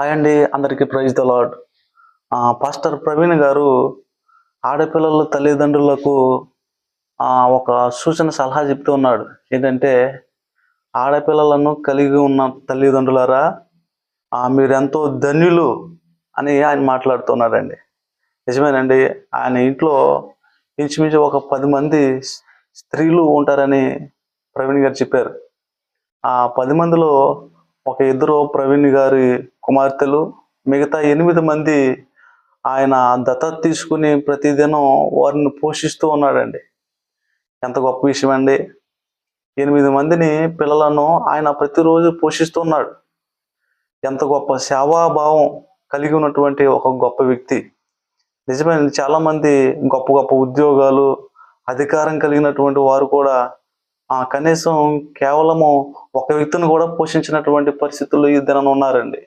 Hi అండి అందరికీ praise the Lord. Pastor Praveen గారు ఆడపిల్లల తల్లిదండ్రులకు ఒక సూచన సలహా చెప్తూ ఉన్నాడు. ఏంటంటే ఆడపిల్లలను కలిగి ఉన్న తల్లిదండ్రులారా మీరెంతో ధన్యులు అని ఆయన మాట్లాడుతున్నారండి. నిజమేనండి ఆయన ఇంట్లో ఇంచుమించు ఒక పది మంది స్త్రీలు ఉంటారని ప్రవీణ్ గారు చెప్పారు. ఆ పది మందిలో ఒక ఇద్దరు ప్రవీణ్ గారి కుమార్తెలు మిగతా ఎనిమిది మంది ఆయన దత్తత తీసుకుని ప్రతిదినం వారిని పోషిస్తూ ఉన్నాడండి. ఎంత గొప్ప విషయం అండి. ఎనిమిది మందిని పిల్లలను ఆయన ప్రతిరోజు పోషిస్తున్నాడు. ఎంత గొప్ప సేవాభావం కలిగి ఉన్నటువంటి ఒక గొప్ప వ్యక్తి. నిజమే చాలామంది గొప్ప గొప్ప ఉద్యోగాలు అధికారం కలిగినటువంటి వారు కూడా ఆ కనీసం కేవలము ఒక వ్యక్తిని కూడా పోషించినటువంటి పరిస్థితుల్లో ఈ దినం ఉన్నారండి.